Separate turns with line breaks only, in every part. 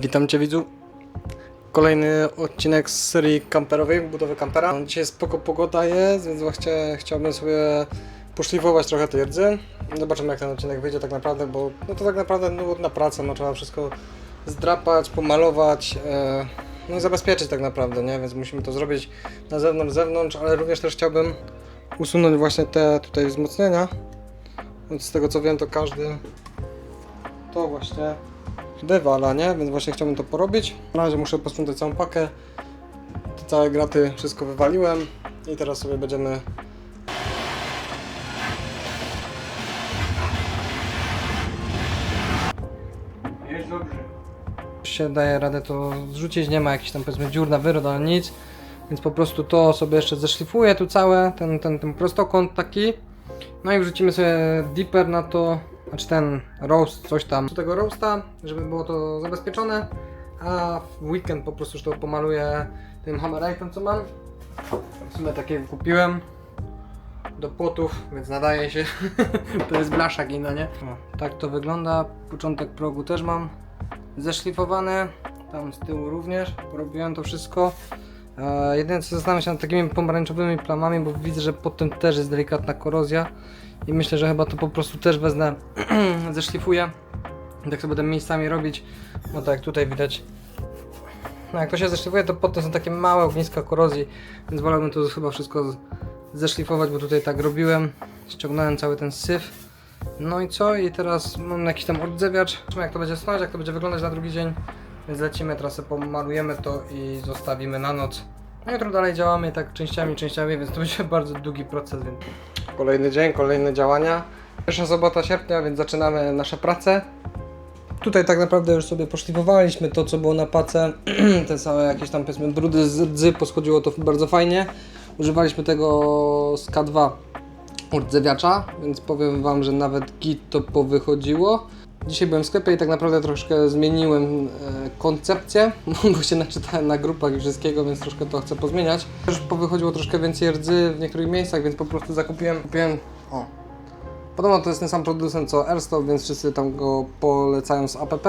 Witam Cię widzu. Kolejny odcinek z serii kamperowej, budowy kampera. No, Dzisiaj spoko pogoda jest, więc właśnie chciałbym sobie poszlifować trochę tej rdzy. Zobaczymy jak ten odcinek wyjdzie tak naprawdę, bo no to tak naprawdę nudna praca, no trzeba wszystko zdrapać, pomalować, e, no i zabezpieczyć tak naprawdę, nie? Więc musimy to zrobić na zewnątrz, zewnątrz, ale również też chciałbym usunąć właśnie te tutaj wzmocnienia. Więc z tego co wiem to każdy to właśnie wywala, nie? Więc właśnie chciałbym to porobić. Na razie muszę posprzątać całą pakę. Te całe graty wszystko wywaliłem i teraz sobie będziemy
Jest dobrze.
się daje radę to zrzucić, nie ma jakichś tam powiedzmy dziur na wyrod, ale nic. Więc po prostu to sobie jeszcze zeszlifuję tu całe, ten, ten, ten prostokąt taki. No i wrzucimy sobie dipper na to, znaczy ten roast, coś tam. Do tego roasta, żeby było to zabezpieczone. A w weekend po prostu już to pomaluję tym hammerite'em co mam. W sumie takiego kupiłem do płotów, więc nadaje się. to jest blaszak inna, nie? O, tak to wygląda. Początek progu też mam zeszlifowane. Tam z tyłu również. Porobiłem to wszystko. E, jedyne co zastanawiam się nad takimi pomarańczowymi plamami, bo widzę, że pod tym też jest delikatna korozja. I myślę, że chyba to po prostu też wezmę, zeszlifuję. Tak sobie będę miejscami robić. No tak jak tutaj widać. No jak to się zeszlifuje, to potem są takie małe ogniska korozji, więc wolałbym to chyba wszystko zeszlifować, bo tutaj tak robiłem. Ściągnąłem cały ten syf. No i co? I teraz mam jakiś tam odzewiacz. Zobaczymy jak to będzie stać, jak to będzie wyglądać na drugi dzień. Więc lecimy, sobie pomalujemy to i zostawimy na noc. No jutro dalej działamy tak częściami, częściami, więc to będzie bardzo długi proces. Więc... Kolejny dzień, kolejne działania. Pierwsza sobota sierpnia, więc zaczynamy nasze prace. Tutaj tak naprawdę już sobie poszlifowaliśmy to, co było na pace. Te całe jakieś tam powiedzmy brudy z rdzy, poschodziło to bardzo fajnie. Używaliśmy tego z K2 rdzewiacza, więc powiem Wam, że nawet git to powychodziło. Dzisiaj byłem w sklepie i tak naprawdę troszkę zmieniłem e, koncepcję, bo się naczytałem na grupach i wszystkiego, więc troszkę to chcę pozmieniać. Też powychodziło troszkę więcej rdzy w niektórych miejscach, więc po prostu zakupiłem, kupiłem, o, Podobno to jest ten sam producent co Airstop, więc wszyscy tam go polecają z app.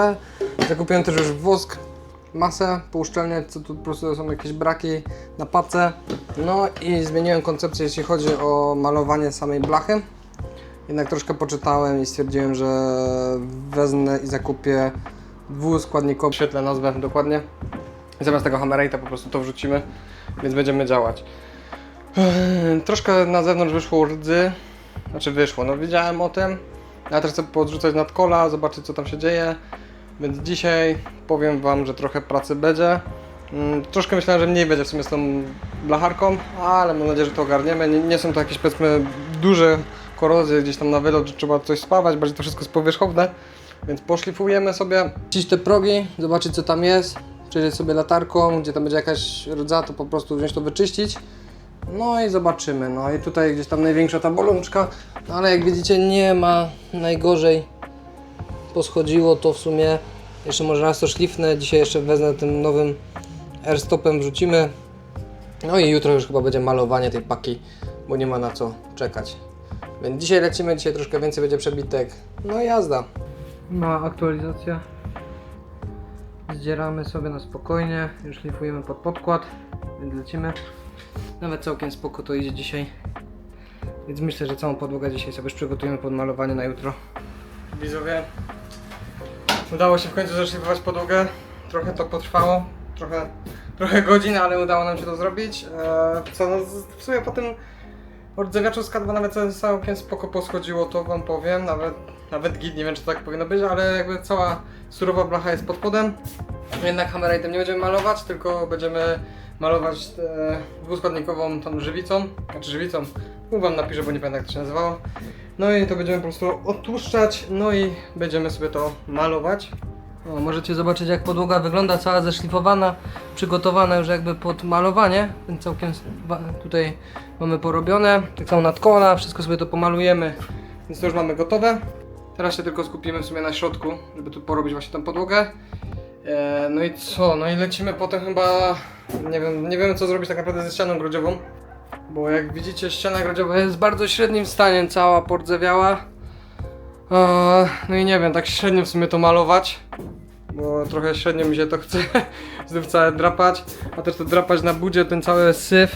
Zakupiłem też już wosk, masę pouszczelniać, co tu po prostu są jakieś braki na pace. No i zmieniłem koncepcję jeśli chodzi o malowanie samej blachy. Jednak troszkę poczytałem i stwierdziłem, że wezmę i zakupię dwuskładnikową, świetlę nazwę dokładnie. Zamiast tego Hammerite'a po prostu to wrzucimy, więc będziemy działać. Troszkę na zewnątrz wyszło rdzy, znaczy wyszło, no wiedziałem o tym. Ja też chcę podrzucać nad kola, zobaczyć co tam się dzieje. Więc dzisiaj powiem Wam, że trochę pracy będzie. Mm, Troszkę myślałem, że mniej będzie w sumie z tą blacharką, ale mam nadzieję, że to ogarniemy. Nie, nie są to jakieś powiedzmy duże korozje gdzieś tam na wylot, że trzeba coś spawać, bardziej to wszystko jest powierzchowne. Więc poszlifujemy sobie, ścić te progi, zobaczyć co tam jest, przejrzeć sobie latarką, gdzie tam będzie jakaś rdza, to po prostu wziąć to wyczyścić. No i zobaczymy. No i tutaj gdzieś tam największa ta bolączka, no ale jak widzicie nie ma najgorzej. Poschodziło to w sumie. Jeszcze może raz to szlifnę. Dzisiaj jeszcze wezmę tym nowym airstopem wrzucimy. No i jutro już chyba będzie malowanie tej paki, bo nie ma na co czekać. Więc dzisiaj lecimy, dzisiaj troszkę więcej będzie przebitek. No i jazda. Mała aktualizacja. Zdzieramy sobie na spokojnie, już szlifujemy pod podkład, więc lecimy. Nawet całkiem spoko to idzie dzisiaj. Więc myślę, że całą podłogę dzisiaj sobie już przygotujemy pod malowanie na jutro. Widzowie, udało się w końcu zaszlifować podłogę. Trochę to potrwało, trochę, trochę godzin, ale udało nam się to zrobić. Eee, co, no, w sumie po tym rdzewiaczu z K2 nawet całkiem- spoko poschodziło, to wam powiem. Nawet, nawet git, nie wiem czy to tak powinno być, ale jakby cała surowa blacha jest pod spodem. Jednak Hammerite'em nie będziemy malować, tylko będziemy malować e, dwuskładnikową tą żywicą, znaczy żywicą, tu wam napiszę, bo nie pamiętam jak to się nazywało. No i to będziemy po prostu odtłuszczać, no i będziemy sobie to malować. O, możecie zobaczyć jak podłoga wygląda, cała zeszlifowana, przygotowana już jakby pod malowanie, więc całkiem tutaj mamy porobione, tak samo nadkola, wszystko sobie to pomalujemy, więc to już mamy gotowe. Teraz się tylko skupimy w sumie na środku, żeby tu porobić właśnie tą podłogę. E, no i co? No i lecimy potem chyba. Nie wiem, nie wiemy co zrobić tak naprawdę ze ścianą grodziową. Bo jak widzicie, ściana grodziowa jest w bardzo średnim stanie, cała pordzewiała. E, no i nie wiem, tak średnio w sumie to malować. bo trochę średnio mi się to chce znów całe drapać, a też to drapać na budzie, ten cały syf,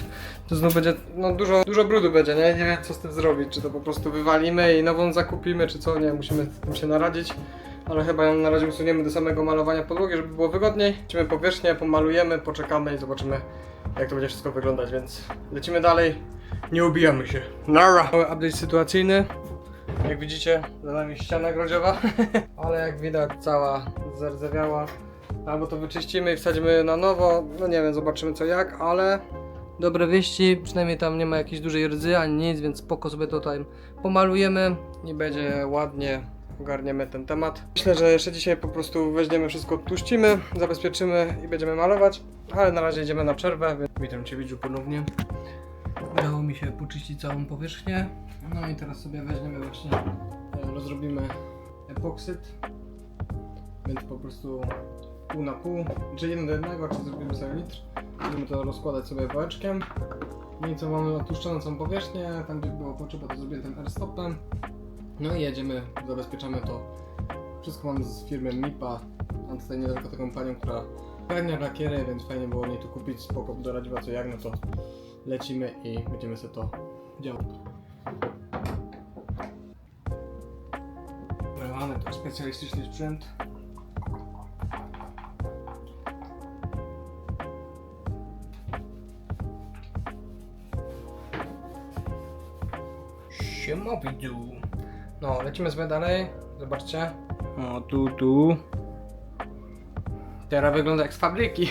to znów będzie, no dużo, dużo brudu będzie, nie? Nie wiem co z tym zrobić, czy to po prostu wywalimy i nową zakupimy, czy co, nie, musimy z tym się naradzić. Ale chyba ją na razie usuniemy do samego malowania podłogi, żeby było wygodniej. Lecimy powierzchnię, pomalujemy, poczekamy i zobaczymy jak to będzie wszystko wyglądać, więc lecimy dalej. Nie ubijamy się. Nara! Update sytuacyjny. Jak widzicie, za nami ściana grodziowa, ale jak widać cała zardzewiała. Albo to wyczyścimy i wsadzimy na nowo, no nie wiem, zobaczymy co jak, ale dobre wieści, przynajmniej tam nie ma jakiejś dużej rdzy ani nic, więc spoko sobie tutaj pomalujemy i będzie ładnie, ogarniemy ten temat. Myślę, że jeszcze dzisiaj po prostu weźmiemy wszystko, odpuścimy, zabezpieczymy i będziemy malować, ale na razie idziemy na przerwę, więc witam Cię widzu ponownie. Udało mi się poczyścić całą powierzchnię. No i teraz sobie weźmiemy właśnie, e, rozrobimy epoksyt. Więc po prostu pół na pół, czy jeden do jednego, czy zrobimy sobie litr. Będziemy to rozkładać sobie wałeczkiem. No i co mamy odtłuszczoną całą powierzchnię, tam gdzie było potrzeba to zrobię tym airstopem. No i jedziemy, zabezpieczamy to. Wszystko mam z firmy MIPA. Mam tutaj niedaleko taką panią, która ogarnia lakiery, więc fajnie było niej tu kupić, spoko, doradziła co jak, no to lecimy i będziemy sobie to działać. Mamy tu specjalistyczny sprzęt. Siema widzu. No, lecimy sobie dalej. Zobaczcie. O, tu, tu. Teraz wygląda jak z fabryki.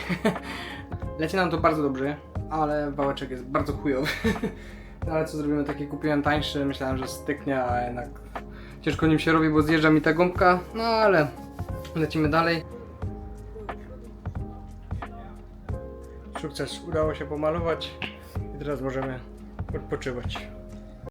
Leci nam to bardzo dobrze, ale wałeczek jest bardzo chujowy. No ale co zrobimy, taki kupiłem tańszy, myślałem, że styknie, a jednak ciężko nim się robi, bo zjeżdża mi ta gąbka. No ale lecimy dalej. Sukces, udało się pomalować i teraz możemy odpoczywać.